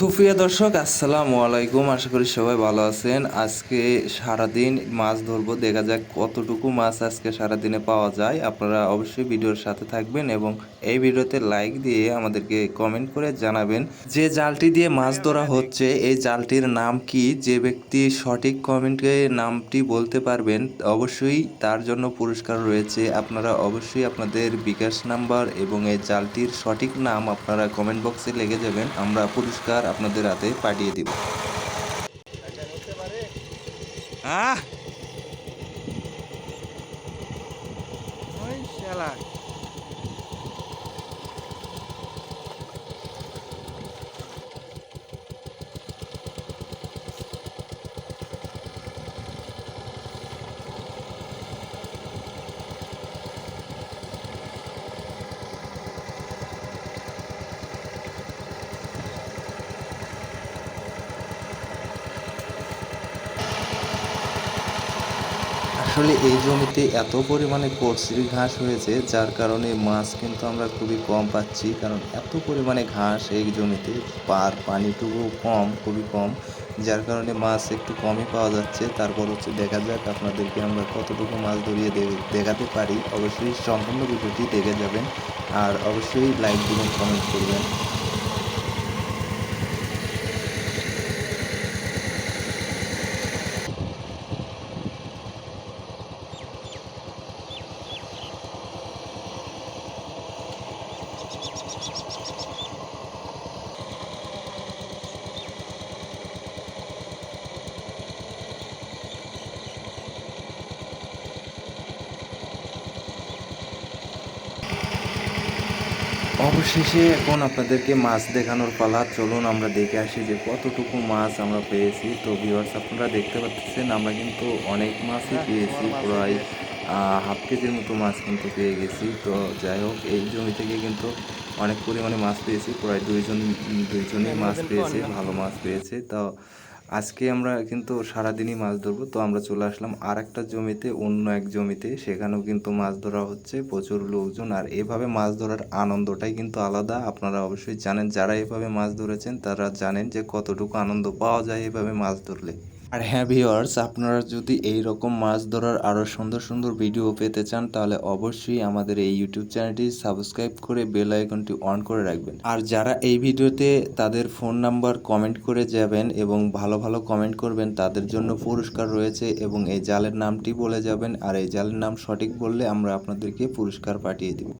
সুপ্রিয় দর্শক, আসসালামু আলাইকুম। আশা করি সবাই ভালো আছেন। আজকে সারাদিন মাছ ধরবো। দেখা যাক কতটুকু মাছ আজকে সারাদিনে পাওয়া যায়। আপনারা অবশ্যই ভিডিওর সাথে থাকবেন এবং এই ভিডিওতে লাইক দিয়ে আমাদেরকে কমেন্ট করে জানাবেন যে জালটি দিয়ে মাছ ধরা হচ্ছে, এই জালটির নাম কি? যে ব্যক্তি সঠিক কমেন্টে নামটি বলতে পারবেন, অবশ্যই তার জন্য পুরস্কার রয়েছে। আপনারা অবশ্যই আপনাদের বিকাশ নাম্বার এবং এই জালটির সঠিক নাম আপনারা কমেন্ট বক্সে লেগে যাবেন। আমরা পুরস্কার আপনাদের হাতে পাঠিয়ে দিব। আহ! আসলে এই জমিতে এত পরিমাণে কচুরি ঘাস হয়েছে, যার কারণে মাছ কিন্তু আমরা খুবই কম পাচ্ছি। কারণ এত পরিমাণে ঘাস এই জমিতে, পার পানিটুকু কম, খুবই কম, যার কারণে মাছ একটু কমই পাওয়া যাচ্ছে। তারপর হচ্ছে দেখা যাক আপনাদেরকে আমরা কতটুকু মাছ ধরিয়ে দেখাতে পারি। অবশ্যই সম্পূর্ণ ভিডিওটি দেখে যাবেন। আর অবশ্যই লাইক দিবেন, কমেন্ট করবেন। অবশেষে এখন আপনাদেরকে মাছ দেখানোর পালা। চলুন আমরা দেখে আসি যে কতটুকু মাছ আমরা পেয়েছি। তো ভিউয়ার্স আপনারা দেখতে পাচ্ছেন, আমরা কিন্তু অনেক মাছই পেয়েছি, প্রায় হাফ কেজির মতো মাছ কিন্তু পেয়ে গেছি। তো যাই হোক, এই জমি থেকে কিন্তু অনেক পরিমাণে মাছ পেয়েছি। প্রায় দুইজন, দুইজনেই মাছ পেয়েছে, ভালো মাছ পেয়েছে। তো আজকে আমরা কিন্তু সারাদিনই মাছ ধরবো, তো আমরা চলে আসলাম আর একটা জমিতে, অন্য এক জমিতে। সেখানেও কিন্তু মাছ ধরা হচ্ছে, প্রচুর লোকজন, আর এভাবে মাছ ধরার আনন্দটাই কিন্তু আলাদা। আপনারা অবশ্যই জানেন, যারা এভাবে মাছ ধরেছেন, তারা জানেন যে কতটুকু আনন্দ পাওয়া যায় এভাবে মাছ ধরলে। আর হ্যাঁ ভিওয়ার্স আপনারা যদি এই রকম মাছ ধরার আরও সুন্দর সুন্দর ভিডিও পেতে চান, তাহলে অবশ্যই আমাদের এই ইউটিউব চ্যানেলটি সাবস্ক্রাইব করে বেল আইকনটি অন করে রাখবেন। আর যারা এই ভিডিওতে তাদের ফোন নাম্বার কমেন্ট করে যাবেন এবং ভালো ভালো কমেন্ট করবেন, তাদের জন্য পুরস্কার রয়েছে এবং এই জালের নামটি বলে যাবেন। আর এই জালের নাম সঠিক বললে আমরা আপনাদেরকে পুরস্কার পাঠিয়ে দিব।